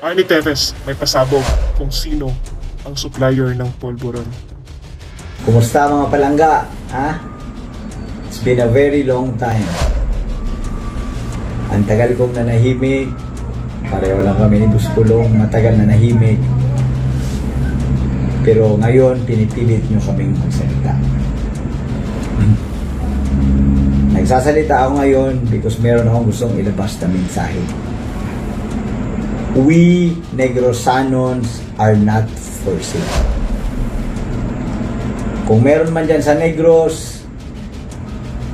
Arnie Teves may pasabog kung sino ang supplier ng polvoron. Kumusta mga palangga? Ha? It's been a very long time. Ang tagal kong nanahimik. Pareho lang kami ni Buskulong, matagal na nahimik. Pero ngayon, pinipilit nyo kaming magsalita. Nagsasalita ako ngayon because meron akong gustong ilabas na mensahe. We Negrosanons are not for sale. Kung meron man dyan sa Negros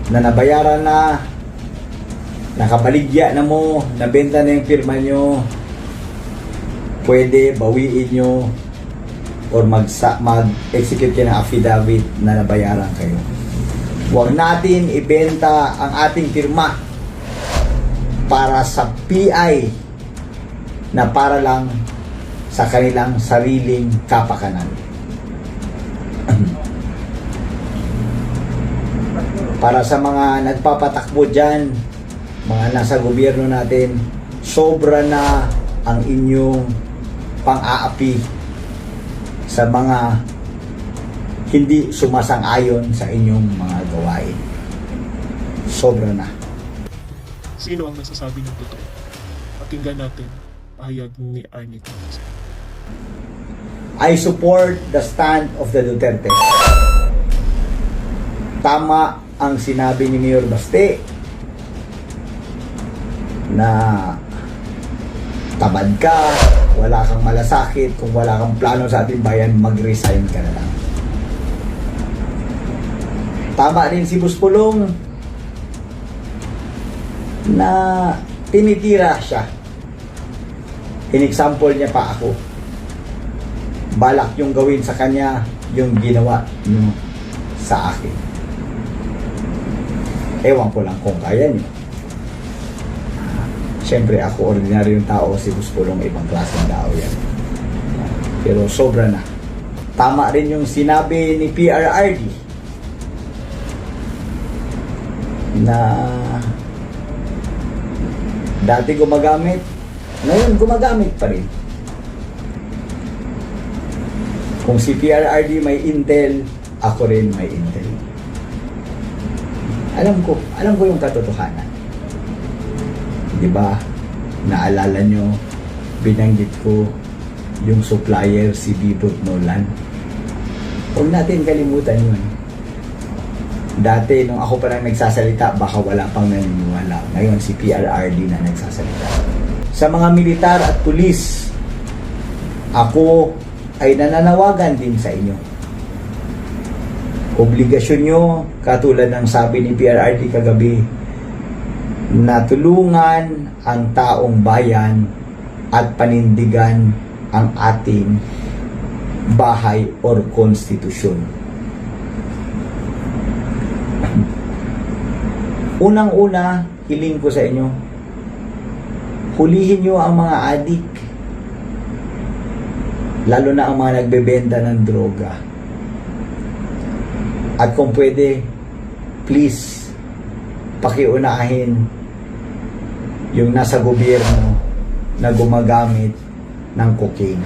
na nabayaran na, nakabaligya na mo, nabenta na yung firma nyo, pwede bawiin nyo or mag-execute kayo ng affidavit na nabayaran kayo. Huwag natin ibenta ang ating firma para sa PI na para lang sa kanilang sariling kapakanan. para sa mga nagpapatakbo dyan, mga nasa gobyerno natin, sobra na ang inyong pang-aapi sa mga hindi sumasang-ayon sa inyong mga gawain. Sobra na. Sino ang nagsasabi ng totoo? Pakinggan natin pahayag ni Arnie Teves. I support the stand of the Duterte. Tama ang sinabi ni Mayor Baste na tamad ka, wala kang malasakit, kung wala kang plano sa ating bayan, mag-resign ka na lang. Tama rin si Buspulong na tinitira siya. In-example niya pa ako balak yung gawin sa kanya yung ginawa nyo sa akin. Ewan ko lang kung kaya nyo. Siyempre ako ordinaryong tao, si Buspulong ibang klaseng tao yan. Pero sobra na. Tama rin yung sinabi ni PRRD na dati gumagamit, ngayon gumagamit pa rin. Kung si PRRD may intel, ako rin may intel. Alam ko, alam ko yung katotohanan. Di ba? Naalala nyo, binanggit ko yung supplier si Bibot Nolan. Huwag natin kalimutan yun. Dati, nung ako pa lang nagsasalita, baka wala pang naniniwala. Ngayon, si PRRD na nagsasalita. Sa mga militar at pulis, ako ay nananawagan din sa inyo. Obligasyon nyo, katulad ng sabi ni PRRD kagabi, na tulungan ang taong bayan at panindigan ang ating bahay or konstitusyon. Unang-una, hiling ko sa inyo, hulihin nyo ang mga adik lalo na ang mga nagbebenta ng droga. At kung pwede, please, pakiunahin yung nasa gobyerno na gumagamit ng cocaine.